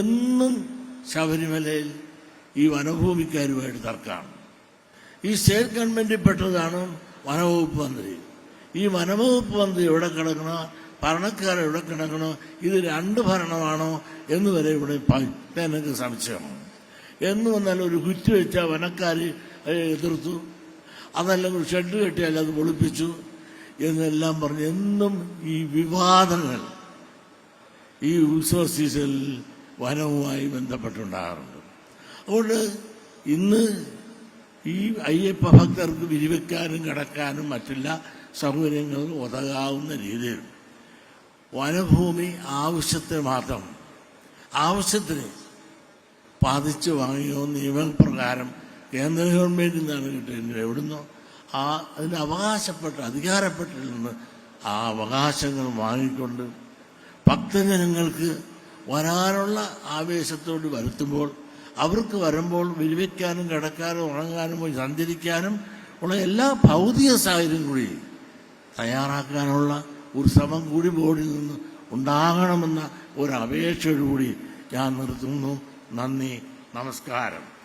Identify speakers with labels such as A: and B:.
A: എന്നും ശബരിമലയിൽ ഈ വനഭൂമിക്കാരുമായിട്ട് തർക്കമാണ് ഈ സ്റ്റേറ്റ് ഗവൺമെന്റിൽ പെട്ടതാണ് വനവകുപ്പ് മന്ത്രി. ഈ വനവകുപ്പ് മന്ത്രി എവിടെ കിടക്കണോ ഭരണക്കാർ എവിടെ കിടക്കണോ ഇത് രണ്ട് ഭരണമാണോ എന്ന് വരെ ഇവിടെ എനിക്ക് സംശയമാണ് എന്ന് വന്നാൽ ഒരു കുറ്റി വെച്ചാൽ വനക്കാർ എതിർത്തു. അതല്ലെങ്കിൽ ഷെഡ് കെട്ടിയാൽ അത് പൊളിപ്പിച്ചു എന്നെല്ലാം പറഞ്ഞ് എന്നും ഈ വിവാദങ്ങൾ ഈ ഉത്സവ സീസണിൽ വനവുമായി ബന്ധപ്പെട്ടുണ്ടാകാറുണ്ട്. അതുകൊണ്ട് ഇന്ന് ഈ അയ്യപ്പ ഭക്തർക്ക് വിരിവെക്കാനും കിടക്കാനും മറ്റെല്ലാ സൗകര്യങ്ങളും ഉതകാവുന്ന രീതിയിൽ വനഭൂമി ആവശ്യത്തിന് മാത്രം ആവശ്യത്തിന് പാതിച്ച് വാങ്ങിയോ നിയമപ്രകാരം കേന്ദ്ര ഗവൺമെന്റിൽ നിന്നാണ് കിട്ടുന്നത് എവിടുന്നോ ആ അതിന് അവകാശപ്പെട്ട അധികാരപ്പെട്ടിൽ നിന്ന് ആ അവകാശങ്ങൾ വാങ്ങിക്കൊണ്ട് ഭക്തജനങ്ങൾക്ക് വരാനുള്ള ആവേശത്തോട് വരുത്തുമ്പോൾ അവർക്ക് വരുമ്പോൾ വിരിവയ്ക്കാനും കിടക്കാനും ഉറങ്ങാനും പോയി സഞ്ചരിക്കാനും ഉള്ള എല്ലാ ഭൗതിക സാഹചര്യം കൂടി തയ്യാറാക്കാനുള്ള ഒരു ശ്രമം കൂടി ബോർഡിൽ നിന്ന് ഉണ്ടാകണമെന്ന ഒരു അപേക്ഷയോടുകൂടി ഞാൻ നിർത്തുന്നു. നന്ദി. നമസ്കാരം.